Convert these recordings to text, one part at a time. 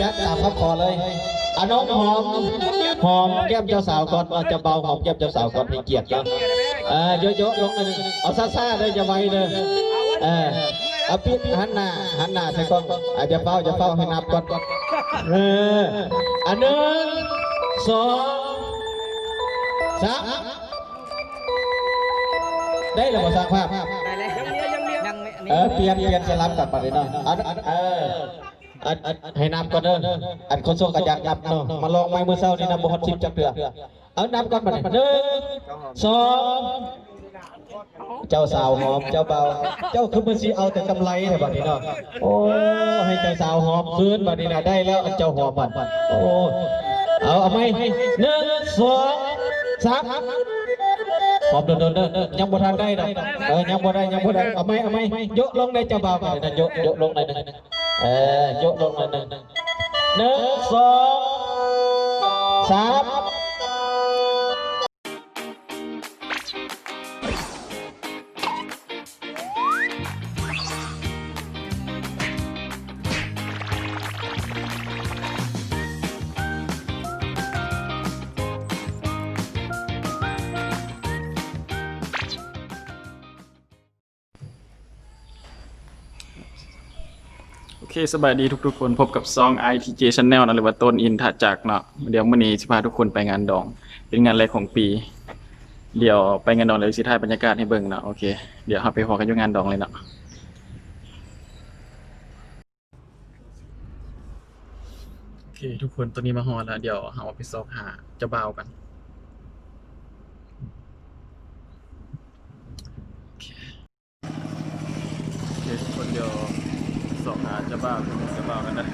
จัดตามคำขอเลยอะน้องหอมหอมแก้มเจ้าสาวก่อนอะจะเบาหอมแก้มเจ้าสาวก่อนให้เกียรติเนาะเออเยอะๆลงเลยเอาซ่าๆเลยจะไวเลยเออเอาปิดหันหน้าหันหน้าใส่กล้องอาจจะเฝ้าจะเฝ้าให้นับก่อนเอออันหนึ่งสองสามได้เลยบ่สร้างภาพได้เลยยังเลี้ยยังเลี้ยยังไม่อันนี้เออเปลี่ยนเปลี่ยนจะรับกลับมาเลยเนาะอันอันเออ อันอให้นับก่อนเด้ออันคนส่งกระยักนับเนาะมาลองไม้มือเศร้านี่นับบ่ฮอด10จักเดือเอานับก่อนมาหนึ่งสองเจ้าสาวหอมเจ้าเบาเจ้าคือมันสิเอาแต่กำไรแต่บัดนี้เนาะโอ้ให้เจ้าสาวหอมคืนบัดนี้นะได้แล้วอันเจ้าหอมบัดโอ้เอาเอาไหมหนึ่งสองสาม หอมเดนเดนเดินยังบ่ทันได้ดอกเออยังบ่ได้ยังบ่ได้เอาไหมเอาไหมยกลงในเจ้าบ่าวไปนะยกยกลงในหนึ่งเออยกลงในหนึ่งหนึ่งสองสาม คสบายดีทุกๆคนพบกับซอง ITJ Channel นะหรือว่าต้นอินทาจักเนาะเดี๋ยวมื้อนี้สิพาทุกคนไปงานดอง เป็นงานแรกของปี เดี๋ยวไปงานดองเลยสิถ่ายบรรยากาศให้เบิ่งเนาะโอเคเดี๋ยวเราไปพอกันอยู่งานดองเลยเนาะโอเคทุกคนตอนนี้มาฮอแล้วเดี๋ยวเราไปซอกหาเจ้าบ่าวกันโอเคโอเคทุกคนเดี๋ยว สองหาจะบ้าจะบ้ากันนะ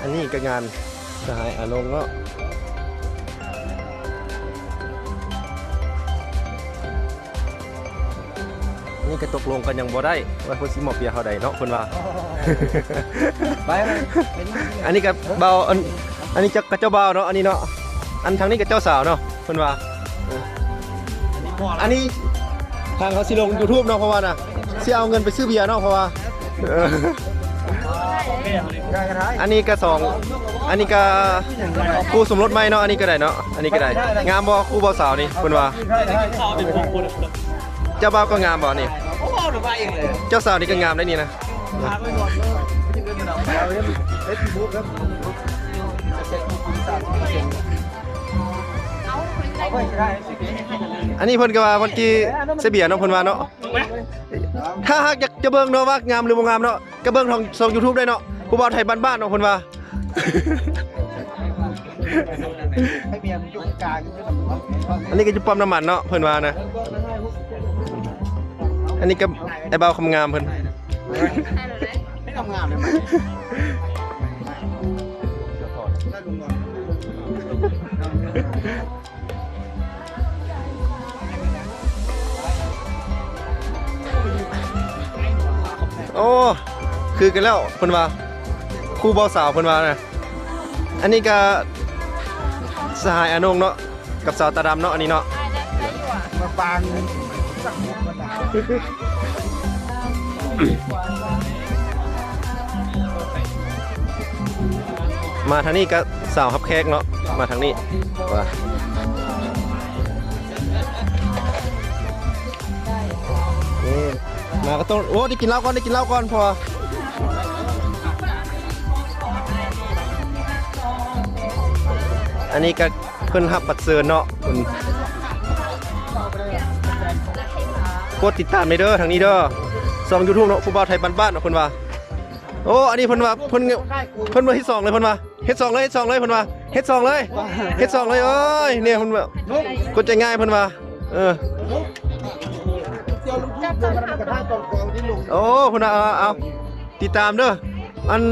อันนี้ก็งานสหายอานงเนาะนี่ก็ตกลงกันยังบ่ได้ว่าเพิ่นสิมอบเบียร์เท่าใดเนาะเพิ่นว่า ไปไปอันนี้ก็เบาอันอันนี้จะกระเจ้าบ่าวเนาะอันนี้เนาะอันทางนี้ก็เจ้าสาวเนาะเพิ่นว่าเอออันนี้ทางเขาสิลง YouTube เนาะเพราะว่าน่ะสิเอาเงินไปซื้อเบียร์เนาะเพราะว่าเออ อันนี้ก็สองอันนี้ก็คู่สมรสใหม่เนาะอันนี้ก็ได้เนาะอันนี้ก็ได้ งามบ่คู่บ่าวสาวนี่เพิ่นว่าเจ้าบ่าวก็งามบ่นี่โอ้โหหนูไปเองเลยเจ้าสาวนี่ก็งามได้นี่นะพาไปก่อนเลยอันนี้เพิ่นก็ว่าเมื่อกี้เสเบียเนาะเพิ่นว่าเนาะ ถ้าหากอยากจะเบิ่งเนาะว่างามหรือบ่งามเนาะก็เบิ่งทางช่อง YouTube ได้เนาะผู้บ่าวไทยบ้านๆเนาะเพิ่นว่าให้เมียมันยุ่กลางอยู่ด้วยอันนี้ก็จะปั๊มน้ำมันเนาะเพิ่นว่านะ อันนี้ก็ไอ้บ่าวคำงามเพิ่นให้ทำงานเลยมั้ย โอ้ คือกันแล้วเพิ่นว่าคู่บ่าวสาวเพิ่นว่านะอันนี้ก็สหายอานงเนาะกับสาวตาดำเนาะอันนี้เนาะมาฟังมาทางนี้ก็สาวฮับแขกเนาะมาทางนี้ว่านี่ มาก็ต้องโอ้ได้กินเหล้าก่อนได้กินเหล้าก่อนพออันนี้ก็เพิ่นฮับปัดเซินเนาะเพิ่นกดติดตามในเด้อทางนี้เด้อซองยูทูบเนาะผู้บ่าวไทยบ้านๆเนาะเพิ่นว่าโอ้อันนี้เพิ่นว่าเพิ่นเพิ่นว่าเฮ็ดสองเลยเพิ่นว่าเฮ็ดสองเลยเฮ็ดสองเลยเพิ่นว่าเฮ็ดสองเลยเฮ็ดสองเลยเอ้ยเนี่ยเพิ่นว่ากดใจง่ายเพิ่นว่าเออ โอ้คุณเอาเอาเอาติดตามเด้ออัน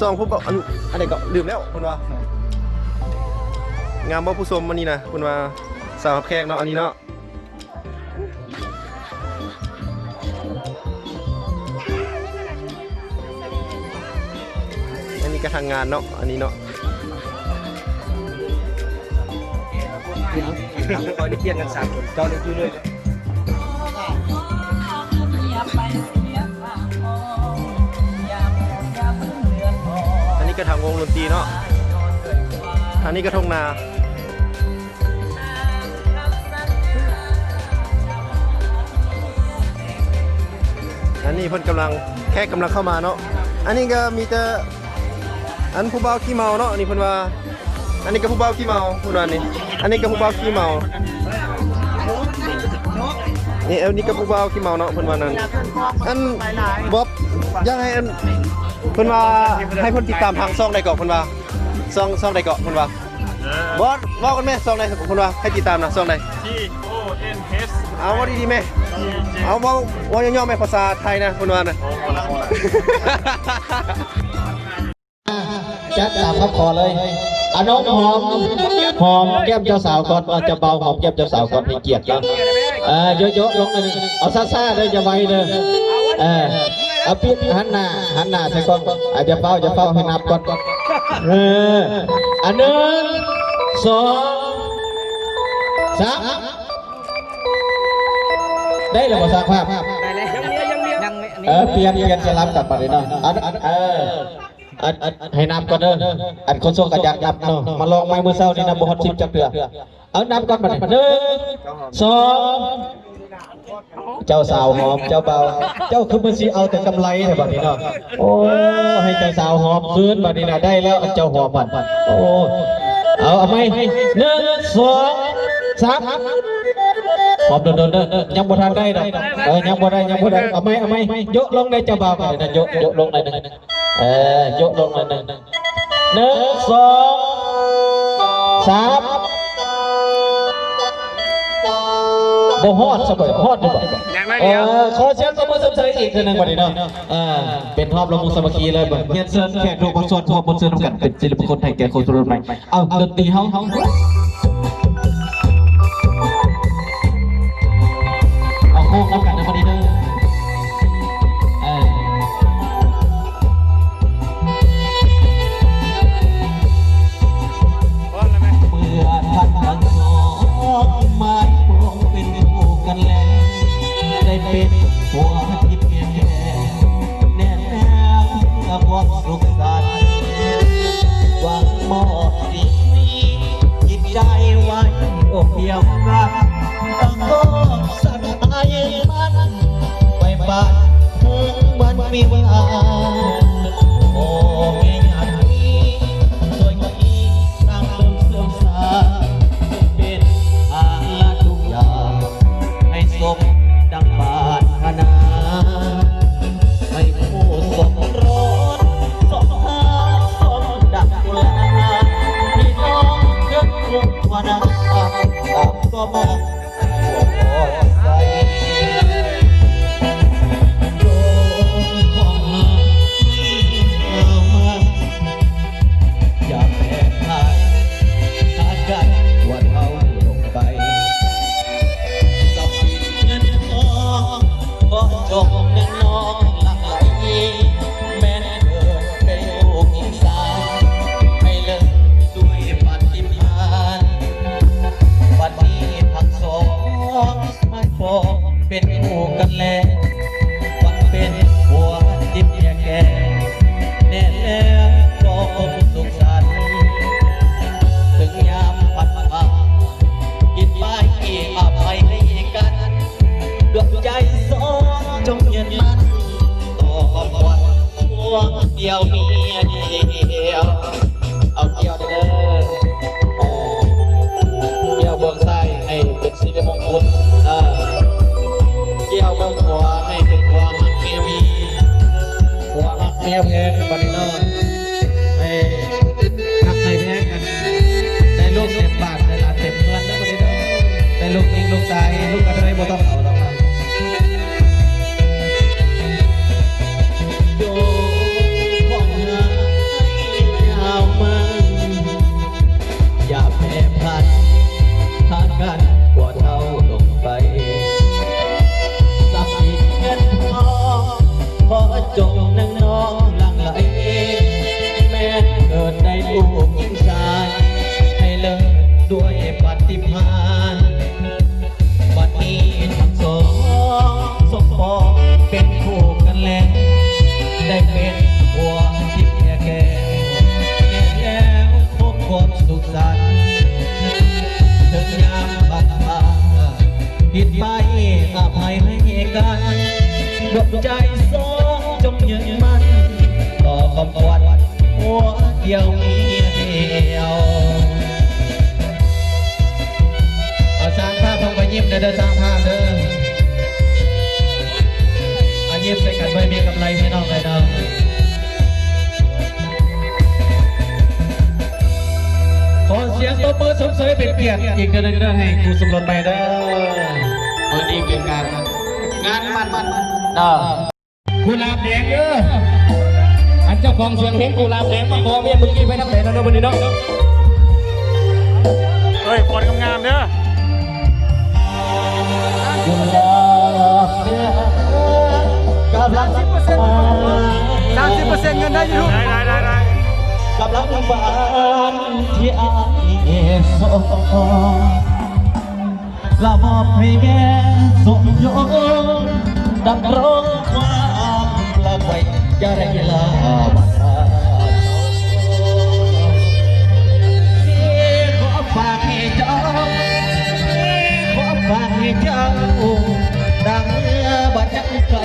สองผู้บ่อันอันไหนก็ลืมแล้วคุณว่างามบ่ผู้ชมอันนี้นะคุณว่าสาวแขกเนาะอันนี้เนาะอันนี้ก็ทางงานเนาะอันนี้เนาะคอยได้เกียนกันสามคนเจ้าได้อยู่เลย งวงดนตรีเนาะอันนี้ก็ทงนา อันนี้เพิ่นกำลังแค่กำลังเข้ามาเนาะ อันนี้ก็มีแต่อันผู้บ่าขี้เมาเนาะอันนี้เพิ่นว่า อันนี้ก็ผู้บ่าขี้เมาเพิ่นว่านี่ อันนี้ก็ผู้บ่าขี้เมา นี่อันนี้ก็ผู้บ่าขี้เมาเนาะเพิ่นว่านั่น อันบ๊อบยังไงอัน พิ่นว่าให้เพิ่นติดตามทางช่องใดเกาะเพิ่นว่าช่องช่องใดเกาะเพิ่นว่าบอสเว้ากันแม่ช่องใดเพิ่นว่าให้ติดตามนะช่องใด T O N H เอาว่าดีๆแม่เอาเว้าเว้าย่อๆแม่ภาษาไทยนะเพิ่นว่าน่ะจัดตามคำขอเลยอาน้องหอมหอมแก้มเจ้าสาวก่อนว่าจะเบาหอมแก้มเจ้าสาวก่อนให้เกียรติแล้วเออเยอะๆลงเลยเอาซ่าๆเลยอย่าไวเลยเออ เอาปิดหันหน้าหันหน้าใส่กล้องอาจจะเฝ้าจะเฝ้าให้นับก่อนเอออันหนึ่งสองสามได้หรือเปล่าสร้างภาพได้แล้วยังเลี้ยยังเลี้ยยังไม่เออเปลี่ยนเปลี่ยนจะรับกลับมาเลยเนาะอันอันเอออันอันให้นับก่อนเด้ออันคนโซกระยักนับเนาะมาลองไม้มือเศร้านี่นะบ่ฮอดสิบจักเดือเอานับก่อนมาเลยหนึ่งสอง เจ้าสาวหอมเจ้าเบาเจ้าคือมันสิเอาแต่กำไรแต่บัดนี้เนาะโอ้ให้เจ้าสาวหอมคืนบัดนี้นะได้แล้วเจ้าหอมบัดโอ้เอาเอาไหมหนึ่งสองสามหอมโดนโดนเด้อยังบ่ทันได้ดอกเออยังบ่ได้ยังบ่ได้เอาไหมเอาไหมยกลงในเจ้าเบาวไปนะยกยกลงในหนึ่งเออยกลงในหนึ่งหนึ่งสองสาม บ่ฮอดซะบ่ฮอดอยู่บ่เออขอเสียงตบมือสำเสยอีกเทื่อหนึงบัดนี้เนาะเออเป็นทอบลงมุสามัคคีเลยบ่เฮียนเซินแขกทุกคนส่วนทอบบนเซินนำกันเป็นศิลปินคนไทยแก่คนรุ่นใหม่เอาดนตรีเฮาเฮาเอา บ้านถึงวันวิวา เป็นคู่กันแล้ววันเป็นหัวจิตแย่แก่แน่แล้วก็สุขสันต์ถึงยามพัดผ่ากินไปกี่อภัยให้กันดวงใจสองจงเยืนมันต่อวันห่วงเดียวเมียเดียวเอาเกี่ยวเด้อเออเกี่ยวเบื้องซ้ให้เป็นสิริมงคลอ่า ขวาให้เป็นความหักเมียมีความหักเมียแพงบันนี้เนาะให้ทักในแพงกันได้ลูกเต็มบ้านได้หลานเต็มเมืองนะบันนี้เนาะได้ลูกยิงลูกตายลูกกระเทยบ่ต้องเอา ผิดไปอภัยให้กันดวงใจสองจงยืนมั่นต่อคำวันหัวเดียวเมียเดียวเอาสร้างภาพลงไปยิ้มเด้อเด้อสร้างภาพเด้อเอายิ้มใส่กันไว้มีกำไรพี่น้องเลยเนาะขอเสียงตบมือสมเสยเป็นเกียรติอีกเดือนนึงเด้อให้ครูสมรสไปเด้อ วันนี้เป็นการงานมันมันเด้อกุหลาบแดงเด้ออันเจ้าของเสียงเพลงกุหลาบแดงมาขอเมียเมื่อกี้ไปน้ำแดงแล้วเด้อวันนี้เนาะเฮ้ยคนงามๆเด้อกุหลาบแดงกำลังสิบเปอร์เซ็นต์สามสิบเปอร์เซ็นต์เงินได้อยูทูบได้ได้ได้ได้กำลังบานที่อายสอ ละมอบให้แม่สมยงดำรงความละไว้อย่าได้ลาบัดาขอฝากให้เจ้าขอฝากให้เจ้าดังเมื่อบัดจักไกล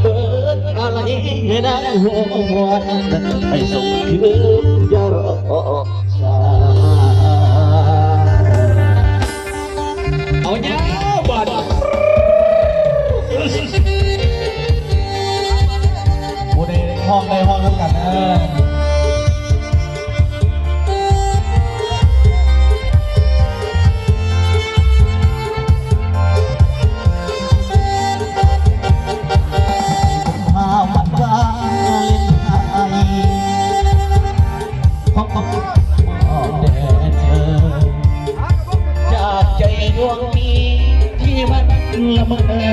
เบิดอะไรให้นางหัววันให้สมคืนยารอสา ห้องใดห้องแล้วกันนะภาวันวานไทยพบกับแดดเธอจากใจดวงนี้ที่มันละเมอ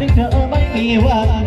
นึก